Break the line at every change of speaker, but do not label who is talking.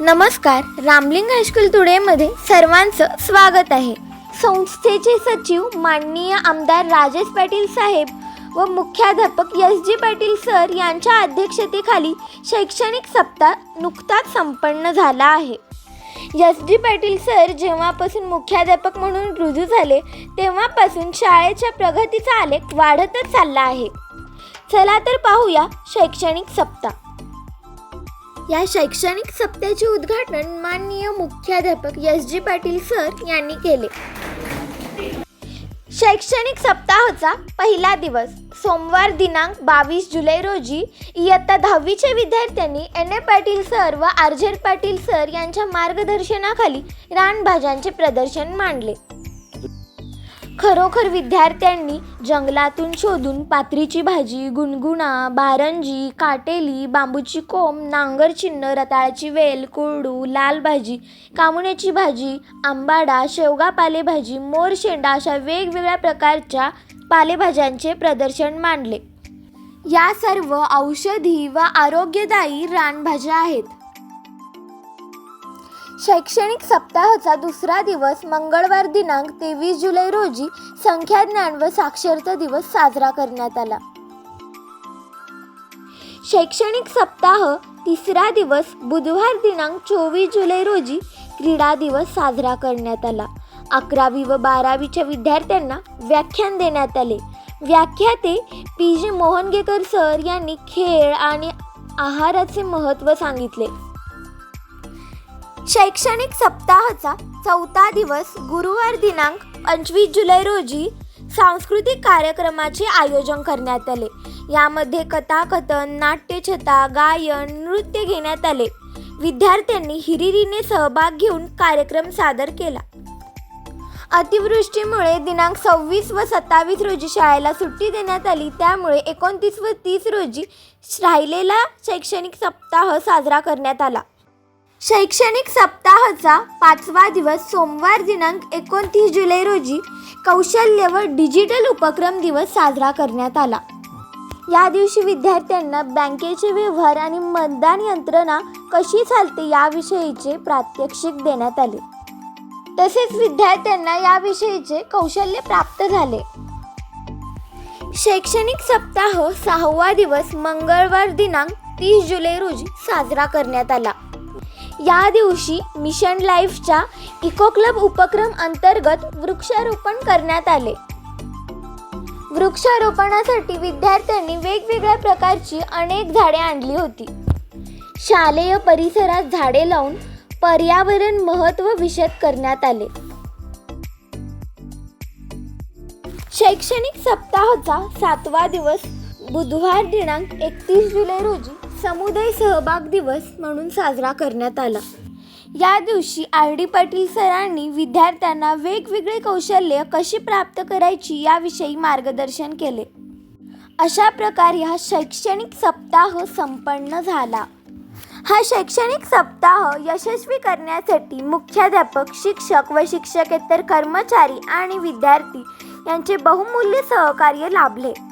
नमस्कार रामलिंग हायस्कूल टुडेमध्ये सर्वांचं स्वागत आहे. संस्थेचे सचिव माननीय आमदार राजेश पाटील साहेब व मुख्याध्यापक एस जी पाटील सर यांच्या अध्यक्षतेखाली शैक्षणिक सप्ताह नुकताच संपन्न झाला आहे. एस जी पाटील सर जेव्हापासून मुख्याध्यापक म्हणून रुजू झाले तेव्हापासून शाळेच्या प्रगतीचा आलेख वाढतच चालला आहे. चला तर पाहूया शैक्षणिक सप्ताह. या शैक्षणिक सप्त्याचे उद्घाटन माननीय मुख्याध्यापक एस जी पाटील सर यांनी केले. शैक्षणिक सप्ताहाचा पहिला दिवस सोमवार दिनांक बावीस जुलै रोजी इयत्ता दहावीच्या विद्यार्थ्यांनी एन ए पाटील सर व आरजेड पाटील सर यांच्या मार्गदर्शनाखाली रानभाज्यांचे प्रदर्शन मांडले. खरोखर विद्यार्थ्यांनी जंगलातून शोधून पात्रीची भाजी गुणगुणा बारंजी काटेली बांबूची कोंब नांगरचिन्ह रताळाची वेल कोरडू लाल भाजी कामुण्याची भाजी आंबाडा शेवगा पालेभाजी मोरशेंडा अशा वेगवेगळ्या प्रकारच्या पालेभाज्यांचे प्रदर्शन मांडले. या सर्व औषधी व आरोग्यदायी रानभाज्या आहेत. शैक्षणिक सप्ताहाचा दुसरा दिवस मंगळवार दिनांक तेवीस जुलै रोजी संख्याज्ञान व साक्षरता दिवस साजरा करण्यात आला. शैक्षणिक सप्ताह तिसरा दिवस बुधवार दिनांक चोवीस जुलै रोजी क्रीडा दिवस साजरा करण्यात आला. अकरावी व बारावीच्या विद्यार्थ्यांना व्याख्यान देण्यात आले. व्याख्याते पी. जी. मोहनगेकर सर यांनी खेळ आणि आहाराचे महत्त्व सांगितले. शैक्षणिक सप्ताहाचा चौथा दिवस गुरुवार दिनांक पंचवीस जुलै रोजी सांस्कृतिक कार्यक्रमाचे आयोजन करण्यात आले. यामध्ये कथाकथन नाट्यछता गायन नृत्य घेण्यात आले. विद्यार्थ्यांनी हिरिरीने सहभाग घेऊन कार्यक्रम सादर केला. अतिवृष्टीमुळे दिनांक सव्वीस व सत्तावीस रोजी शाळेला सुट्टी देण्यात आली. त्यामुळे एकोणतीस व तीस रोजी राहिलेला शैक्षणिक सप्ताह साजरा करण्यात आला. शैक्षणिक सप्ताहाचा पाचवा दिवस सोमवार दिनांक एकोणतीस जुलै रोजी कौशल्य व डिजिटल उपक्रम दिवस साजरा करण्यात आला. या दिवशी विद्यार्थ्यांना बँकेचे व्यवहार आणि मतदान यंत्रणा कशी चालते याविषयीचे प्रात्यक्षिक देण्यात आले. तसेच विद्यार्थ्यांना याविषयीचे कौशल्य प्राप्त झाले. शैक्षणिक सप्ताह सहावा दिवस मंगळवार दिनांक तीस जुलै रोजी साजरा करण्यात आला. या दिवशी मिशन लाईफच्या इको क्लब उपक्रम अंतर्गत वृक्षारोपण करण्यात आले. वृक्षारोपणासाठी विद्यार्थ्यांनी वेगवेगळ्या प्रकारची अनेक झाडे आणली होती. शालेय परिसरात झाडे लावून पर्यावरण महत्त्व विषद करण्यात आले. शैक्षणिक सप्ताहाचा सातवा दिवस बुधवार दिनांक एकतीस जुलै रोजी समुदाय सहभाग दिवस म्हणून साजरा करण्यात आला. या दिवशी आर डी पाटील सरांनी विद्यार्थ्यांना वेगवेगळे कौशल्य कशी प्राप्त करायची याविषयी मार्गदर्शन केले. अशा प्रकारे हा शैक्षणिक सप्ताह संपन्न झाला. हा शैक्षणिक सप्ताह यशस्वी करण्यासाठी मुख्याध्यापक शिक्षक व शिक्षकेतर कर्मचारी आणि विद्यार्थी यांचे बहुमूल्य सहकार्य लाभले.